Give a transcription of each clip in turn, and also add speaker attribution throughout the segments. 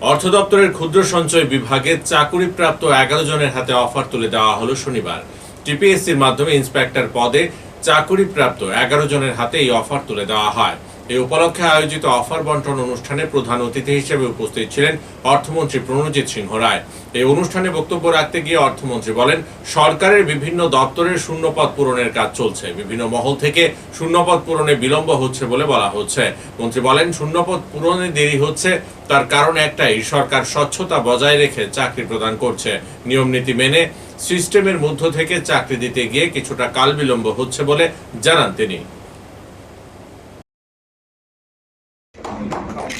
Speaker 1: অর্থ দপ্তরের ক্ষুদ্র সঞ্চয় বিভাগে চাকুরিপ্রাপ্ত এগারো জনের হাতে অফার তুলে দেওয়া হলো শনিবার। টিপিএসসির মাধ্যমে ইন্সপেক্টর পদে চাকুরিপ্রাপ্ত এগারো জনের হাতে এই অফার তুলে দেওয়া হয়। এই উপলক্ষে আয়োজিত অফার বন্টন অনুষ্ঠানে প্রধান অতিথি হিসেবে উপস্থিত ছিলেন অর্থমন্ত্রী প্রণজিৎ সিংহ রায়। এই অনুষ্ঠানে বক্তব্য রাখতে গিয়ে অর্থমন্ত্রী বলেন, সরকারের বিভিন্ন দপ্তরের শূন্যপদ পূরণের কাজ চলছে। বিভিন্ন মহল থেকে শূন্যপদ পূরণে বিলম্ব হচ্ছে বলে বলা হচ্ছে। মন্ত্রী বলেন, শূন্যপদ পূরণে দেরি হচ্ছে, তার কারণ একটাই, সরকার স্বচ্ছতা বজায় রেখে চাকরি প্রদান করছে। নিয়ম নীতি মেনে সিস্টেমের মধ্য থেকে চাকরি দিতে গিয়ে কিছুটা কাল বিলম্ব হচ্ছে বলে জানান তিনি।
Speaker 2: এই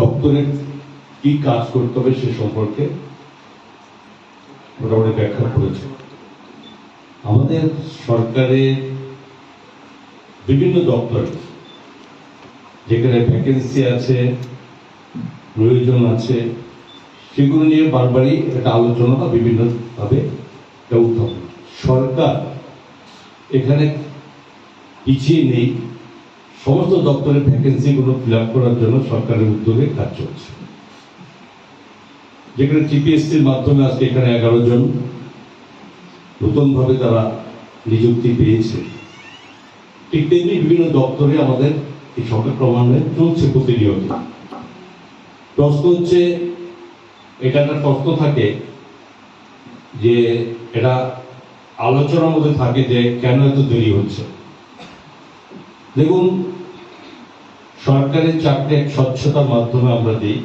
Speaker 2: দপ্তরের কি কাজ করতে হবে সে সম্পর্কে মোটামুটি ব্যাখ্যা করেছে। আমাদের সরকারের বিভিন্ন দপ্তর যেখানে ভ্যাকেন্সি আছে, প্রয়োজন আছে সেগুলো নিয়ে বারবারই একটা আলোচনা বা বিভিন্নভাবে এটা উত্থাপন। সরকার এখানে পিছিয়ে নেই। সমস্ত দপ্তরের ভ্যাকেন্সিগুলো ফিল আপ করার জন্য সরকারের উদ্যোগে কাজ চলছে। যেখানে টিপিএসসির মাধ্যমে আজকে এখানে এগারো জন নতুনভাবে তারা নিযুক্তি পেয়েছে। ঠিক তেমনি বিভিন্ন দপ্তরে আমাদের এই সরকার ক্রমান্বয়ে চলছে প্রতিনিয়ত। প্রশ্ন হচ্ছে এটা একটা প্রশ্ন থাকে যে এটা আলোচনার মধ্যে থাকে যে কেন এত দেরি হচ্ছে। দেখুন, সরকারের চাকরি এক স্বচ্ছতার মাধ্যমে আমরা দিই।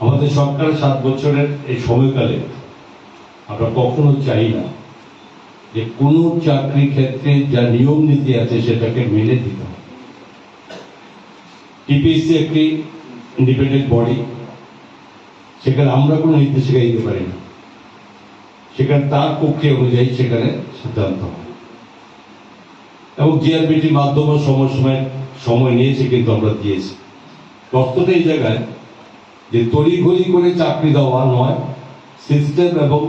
Speaker 2: আমাদের সরকারের সাত বছরের এই সময়কালে আমরা কখনো চাই না যে কোনো চাকরি ক্ষেত্রে যা নিয়ম নীতি আছে সেটাকে মেনে দিতে হবে। টিপিএসসি একটি ইন্ডিপেন্ডেন্ট বডি সেখানে আমরা কোনো নির্দেশিকা দিতে পারি না। সেখানে তার পক্ষে অনুযায়ী সেখানে সিদ্ধান্ত এবং জিআরবিটির মাধ্যমে সময় সময় সময় নিয়েছে কিন্তু আমরা দিয়েছি। প্রশ্নটা এই জায়গায় যে তড়িঘড়ি করে চাকরি দেওয়া নয় সিস্টেম এবং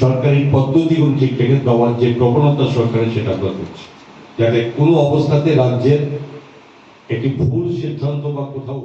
Speaker 2: সরকারি পদ্ধতিগুলো ঠিক রেখে দেওয়ার যে প্রবণতা সরকারের সেটা আমরা করছি। যাতে কোনো অবস্থাতে রাজ্যের একটি ভুল সিদ্ধান্ত বা কোথাও